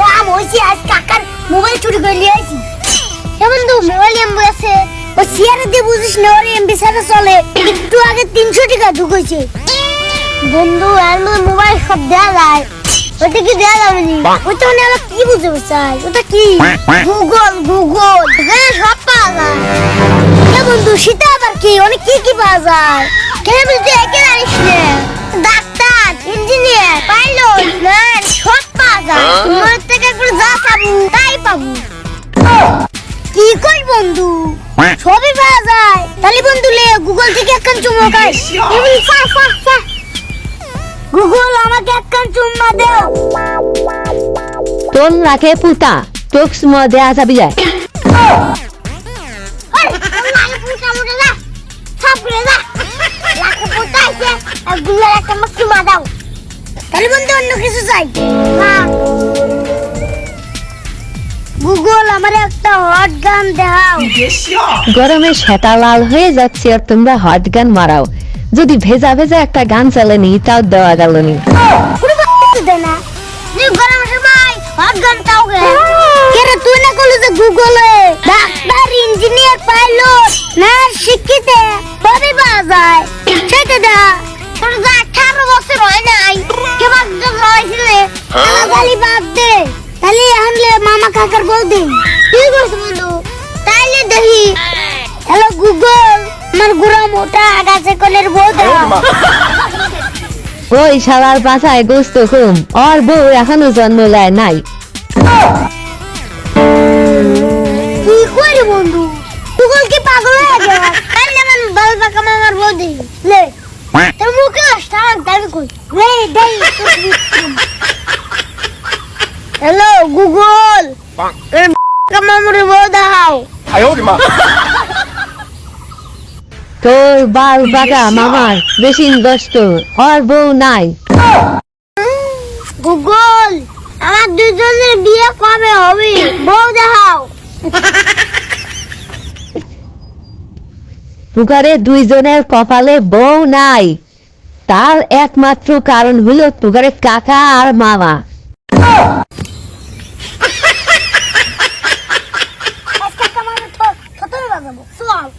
কইছি আজ কাকার মোবাইল চুরি করে নিয়ে আইছি। এ বন্ধু মোবাইল এমবি আছে। ও সিয়ারে দিয়ে বুঝিস না ওর এমবি ছাড়া চলে। একটু আগে তিনশো টাকা ঢুকেছে বন্ধু এমন মোবাইল সব দেওয়া যায়। ওটা কি দেওয়া যাবে না? ওটা মানে আমরা কি বুঝতে চাই? ওটা কি? গুগল গুগল হ্যাঁ সব পাওয়া যায়। বন্ধু সেটা আবার কি? অনেক কি কি পাওয়া যায়? কেন বুঝতে একে জানিস না ডাক্তার ইঞ্জিনিয়ার পাইলট নার্স। বন্ধু। সবই পাওয়া যায়। তাহলে বন্ধু লে গুগল থেকে একখান চুমো খাই। গুগল আমাকে একখান চুম্মা দাও। তোর নাকে পুতা তোক সুমো দেয়া যাবি যায়। গুগল একটা চুম্মা দাও। তাহলে বন্ধু অন্য কিছু চাই। গুগল আমার একটা হট গান দাও গরমে সেটা লাল হয়ে যাচ্ছে আর তোমরা হট গান মারাও। যদি ভেজা ভেজা একটা গান চালানি তাও দেওয়া গেল নি। পুরো বাচ্চা দে না। তুই গরম সময় হট গান তাও কেরে তুই না কইলি যে গুগলে ডাক্তার ইঞ্জিনিয়ার পাইলট নার্স শিক্ষিত সবই পাওয়া যায় সেটা দা তোর আঠারো বছর হয় নাই। বাদ দে। তাহলে আনলে মামা কাকার বউ দে কি করছ বন্ধু তাইলে দেখি। হ্যালো গুগল আমার গুড়া মোটা গাছে কলের বউ দাও ওই শালার পাছায় গোস্ত কম ওর বউ এখনও জন্ম নেয় নাই। কি করে বন্ধু? গুগল কি পাগল হয়ে গেল? কাল যেমন বাল পাকা মামার বৌদি। লে তোর মুখে স্থান দাবি কই? লে দেই হ্যালো গুগল। তোর বাল বাগা মামার বেশি দোস্ত আর বউ নাই গুগল আমার দুজনের বিয়ে কবে হবে বউ দেখাও পুকারে দুইজনের কপালে বউ নাই তার একমাত্র কারণ হলো পুকারে কাকা আর মামা Là một phượng.